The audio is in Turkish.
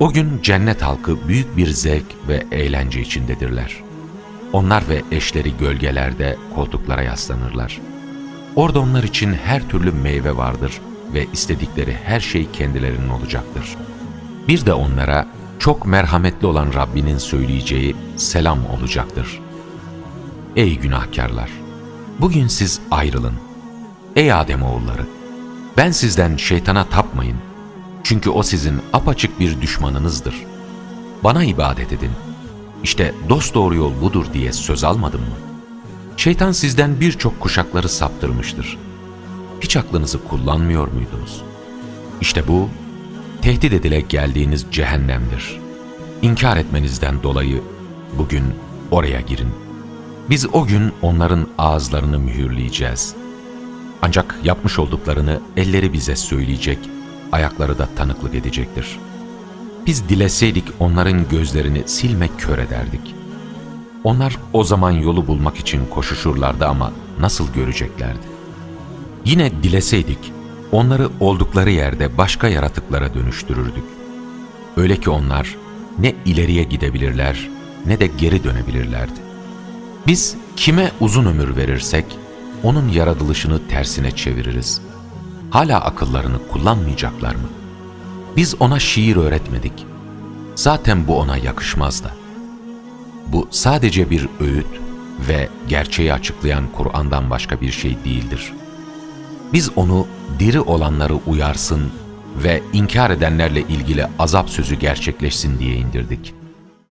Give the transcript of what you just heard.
O gün cennet halkı büyük bir zevk ve eğlence içindedirler. Onlar ve eşleri gölgelerde koltuklara yaslanırlar. Orada onlar için her türlü meyve vardır ve istedikleri her şey kendilerinin olacaktır. Bir de onlara çok merhametli olan Rabbinin söyleyeceği selam olacaktır. Ey günahkarlar! Bugün siz ayrılın. Ey Ademoğulları! Ben sizden şeytana tapmayın. Çünkü o sizin apaçık bir düşmanınızdır. Bana ibadet edin. İşte dosdoğru yol budur diye söz almadım mı? Şeytan sizden birçok kuşakları saptırmıştır. Hiç aklınızı kullanmıyor muydunuz? İşte bu, tehdit edile geldiğiniz cehennemdir. İnkar etmenizden dolayı bugün oraya girin. Biz o gün onların ağızlarını mühürleyeceğiz. Ancak yapmış olduklarını elleri bize söyleyecek, ayakları da tanıklık edecektir. Biz dileseydik onların gözlerini silmek kör ederdik. Onlar o zaman yolu bulmak için koşuşurlardı ama nasıl göreceklerdi? Yine dileseydik onları oldukları yerde başka yaratıklara dönüştürürdük. Öyle ki onlar ne ileriye gidebilirler ne de geri dönebilirlerdi. Biz kime uzun ömür verirsek onun yaratılışını tersine çeviririz. Hala akıllarını kullanmayacaklar mı? Biz ona şiir öğretmedik. Zaten bu ona yakışmaz da. Bu sadece bir öğüt ve gerçeği açıklayan Kur'an'dan başka bir şey değildir. Biz onu diri olanları uyarsın ve inkar edenlerle ilgili azap sözü gerçekleşsin diye indirdik.